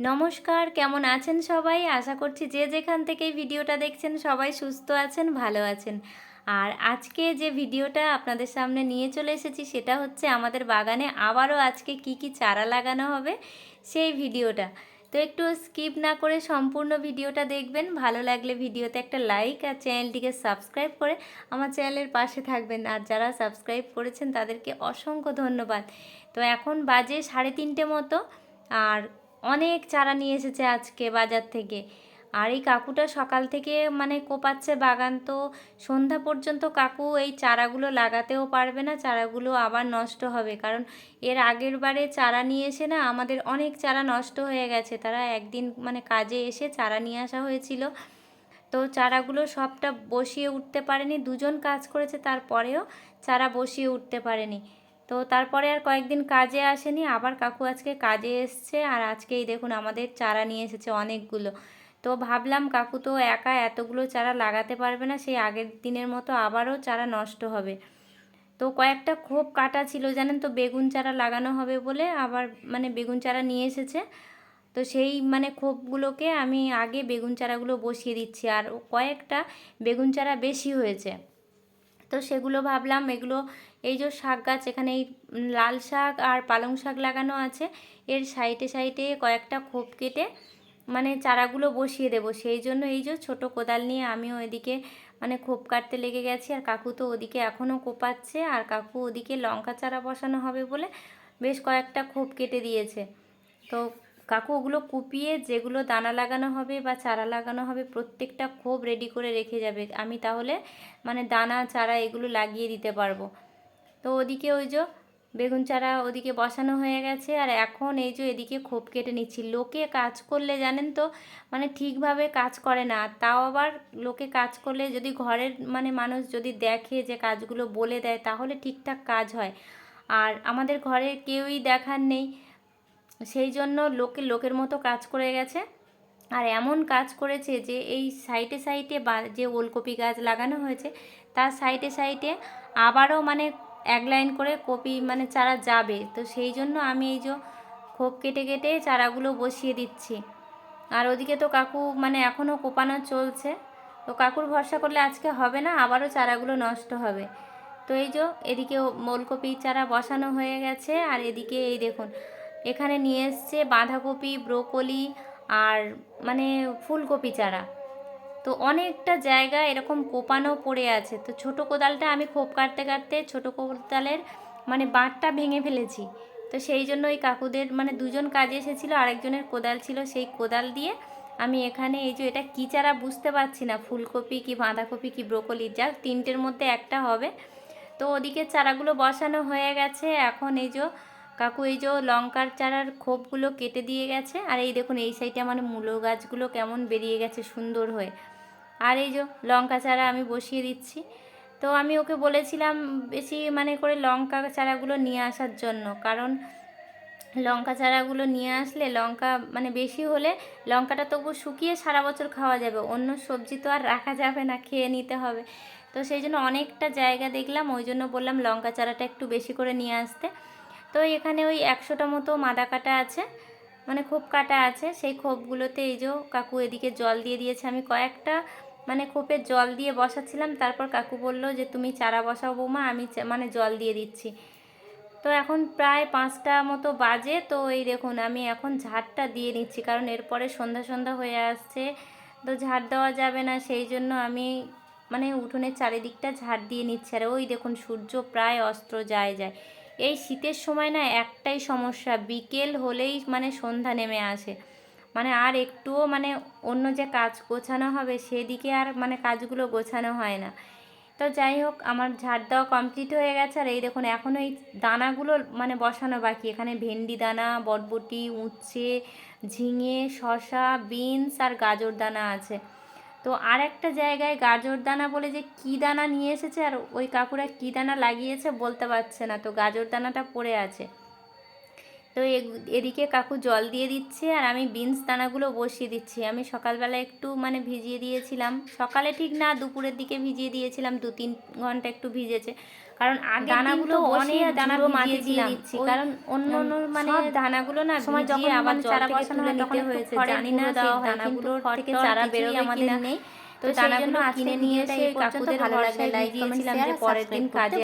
নমস্কার, কেমন আছেন সবাই? আশা করছি যে যেখান থেকে ভিডিওটা দেখছেন সবাই সুস্থ আছেন, ভালো আছেন। আর আজকে যে ভিডিওটা আপনাদের সামনে নিয়ে চলে এসেছি সেটা হচ্ছে আমাদের বাগানে আবারও আজকে কি কি চারা লাগানো হবে সেই ভিডিওটা। তো একটু স্কিপ না করে সম্পূর্ণ ভিডিওটা দেখবেন। ভালো লাগলে ভিডিওতে একটা লাইক আর চ্যানেলটিকে সাবস্ক্রাইব করে আমার চ্যানেলের পাশে থাকবেন। আর যারা সাবস্ক্রাইব করেছেন তাদেরকে অসংখ্য ধন্যবাদ। তো এখন বাজে সাড়ে তিনটে মতো। আর অনেক চারা নিয়ে এসেছে আজকে বাজার থেকে। আর এই কাকুটা সকাল থেকে মানে কোপাচ্ছে বাগান, তো সন্ধ্যা পর্যন্ত কাকু এই চারাগুলো লাগাতেও পারবে না, চারাগুলো আবার নষ্ট হবে। কারণ এর আগের বারে চারা নিয়ে এসে না আমাদের অনেক চারা নষ্ট হয়ে গেছে। তারা একদিন মানে কাজে এসে চারা নিয়ে আসা হয়েছিল। তো চারাগুলো সবটা বসিয়ে উঠতে পারেনি, দুজন কাজ করেছে, তারপরেও চারা বসিয়ে উঠতে পারেনি। তো তারপরে আর কয়েকদিন কাজে আসেনি, আবার কাকু আজকে কাজে এসছে আর আজকেই দেখুন আমাদের চারা নিয়ে এসেছে অনেকগুলো। তো ভাবলাম কাকু তো একা এতগুলো চারা লাগাতে পারবে না, সেই আগের দিনের মতো আবারও চারা নষ্ট হবে। তো কয়েকটা খোপ কাটা ছিল জানেন তো, বেগুন চারা লাগানো হবে বলে আবার মানে বেগুন চারা নিয়ে এসেছে। তো সেই মানে খোপগুলোকে আমি আগে বেগুন চারাগুলো বসিয়ে দিচ্ছি আর কয়েকটা বেগুন চারা বেশি হয়েছে। তো সেগুলো ভাবলাম এগুলো এই যে শাক গাছ, এখানে এই লাল শাক আর পালং শাক লাগানো আছে। এর সাইডে সাইডে কয়েকটা খোপ কেটে মানে চারাগুলো বসিয়ে দেবো। সেই জন্য এই যে ছোট কোদাল নিয়ে আমিও এদিকে মানে খোপ কাটতে লেগে গেছি। আর কাকু তো ওদিকে এখনও কোপাচ্ছে। আর কাকু ওদিকে লঙ্কা চারা বসানো হবে বলে বেশ কয়েকটা খোপ কেটে দিয়েছে। তো কাকু ওগুলো কুপিয়ে যেগুলো দানা লাগানো হবে বা চারা লাগানো হবে, প্রত্যেকটা খোপ রেডি করে রেখে যাবে। আমি তাহলে মানে দানা, চারা এগুলো লাগিয়ে দিতে পারব। তো ওদিকে ওই যে বেগুন চারা ওদিকে বসানো হয়ে গেছে আর এখন এই যে এদিকে খোপ কেটে নিচ্ছি। লোকে কাজ করলে জানেন তো মানে ঠিকভাবে কাজ করে না। তাও আবার লোকে কাজ করলে যদি ঘরের মানে মানুষ যদি দেখে যে কাজগুলো বলে দেয়, তাহলে ঠিকঠাক কাজ হয়। আর আমাদের ঘরে কেউই দেখার নেই। সেই জন্য লোকে লোকের মতো কাজ করে গেছে। আর এমন কাজ করেছে যে এই সাইডে সাইডে বা যে ওলকপি গাছ লাগানো হয়েছে, তার সাইডে সাইডে আবারও মানে এক লাইন করে কপি মানে চারা যাবে। তো সেই জন্য আমি এই যে খোপ কেটে কেটে চারাগুলো বসিয়ে দিচ্ছি। আর ওদিকে তো কাকু মানে এখনও কোপানো চলছে। তো কাকুর ভরসা করলে আজকে হবে না, আবারও চারাগুলো নষ্ট হবে। তো এই যে এদিকে ওলকপি চারা বসানো হয়ে গেছে, আর এদিকে এই দেখুন, এখানে নিয়ে এসছে বাঁধাকপি, ব্রোকলি আর মানে ফুলকপি চারা। তো অনেকটা জায়গা এরকম কোপানো পড়ে আছে। তো ছোট কোদালটা আমি খোপ কাটতে কাটতে ছোট কোদালের মানে বাঁটটা ভেঙে ফেলেছি। তো সেই জন্য ওই কাকুদের মানে দুজন কাজে এসেছিল, আরেকজনের কোদাল ছিল সেই কোদাল দিয়ে আমি এখানে এই যে এটা কী চারা বুঝতে পারছি না, ফুলকপি কি বাঁধাকপি কি ব্রোকলি যাক তিনটের মধ্যে একটা হবে। তো ওদিকে চারাগুলো বসানো হয়ে গেছে, এখন এই যে কাকু, এই যে লঙ্কার চারার খোপগুলো কেটে দিয়ে গেছে, আর এই দেখুন, এই সাইডে আমার মূলো গাছগুলো কেমন বেরিয়ে গেছে সুন্দর হয়ে। আর এই যে লঙ্কা চারা আমি বসিয়ে দিচ্ছি। তো আমি ওকে বলেছিলাম বেশি মানে করে লঙ্কা চারাগুলো নিয়ে আসার জন্য, কারণ লঙ্কা চারাগুলো নিয়ে আসলে লঙ্কা মানে বেশি হলে লঙ্কাটা তবু শুকিয়ে সারা বছর খাওয়া যাবে, অন্য সবজি তো আর রাখা যাবে না, খেয়ে নিতে হবে। তো সেই জন্য অনেকটা জায়গা দেখলাম, ওই জন্য বললাম লঙ্কা চারাটা একটু বেশি করে নিয়ে আসতে। তো এখানে ওই একশোটা মতো মাদা কাটা আছে মানে খোপ কাটা আছে। সেই খোপগুলোতে এই যে কাকু এদিকে জল দিয়ে দিয়েছে। আমি কয়েকটা মানে খোপে জল দিয়ে বসাচ্ছিলাম, তারপর কাকু বলল যে, তুমি চারা বসাও বৌমা, আমি মানে জল দিয়ে দিচ্ছি। তো এখন প্রায় পাঁচটা মতো বাজে। তো এই দেখুন, আমি এখন ঝাড়টা দিয়ে নিচ্ছি, কারণ এরপরে সন্ধ্যা সন্ধ্যা হয়ে আসছে। তো ঝাড় দেওয়া যাবে না, সেই জন্য আমি মানে উঠোনের চারিদিকটা ঝাড় দিয়ে নিচ্ছি। আর ওই দেখুন, সূর্য প্রায় অস্ত্র যায় যায়। এই শীতের সময় না একটাই সমস্যা, বিকেল হলেই মানে সন্ধ্যা নেমে আসে। মানে আর একটুও মানে অন্য যে কাজ গোছানো হবে সেদিকে আর মানে কাজগুলো গোছানো হয় না। তো যাই হোক, আমার ঝাড় দেওয়া কমপ্লিট হয়ে গেছে আর এই দেখুন, এখনও এই দানাগুলো মানে বসানো বাকি। এখানে ভেন্ডি দানা, বটবটি, উচ্ছে, ঝিঙে শশা বিনস আর গাজর দানা আছে। তো আর একটা জায়গায় গাজর দানা বলে যে কী দানা নিয়ে এসেছে আর ওই কাকুরা কী দানা লাগিয়েছে বলতে পারছে না। তো গাজর দানাটা পড়ে আছে। তো এদিকে কাকু জল দিয়ে দিচ্ছে আর আমি বিনস দানাগুলো বসিয়ে দিচ্ছি। আমি সকালবেলা একটু মানে ভিজিয়ে দিয়েছিলাম। সকালে ঠিক না দুপুরের দিকে ভিজিয়ে দিয়েছিলাম দু তিন ঘণ্টা একটু ভিজেছে। কারণ আগে দানাগুলো দানাগুলো অনেক দানা মাটি দিয়ে দিচ্ছি। কারণ অন্য অন্য মানে দানাগুলো না সময় যখন আবার মানে চারা বসানো তখন একটু জানি না সেই কিন্তু থেকে চারা বেরোবে আমাদের নেই। তো দানাগুলো কিনে নিয়ে এসে কাকুদের ভালো ভরসায় like, লাগিয়েছিলাম যে পরের দিন কাজে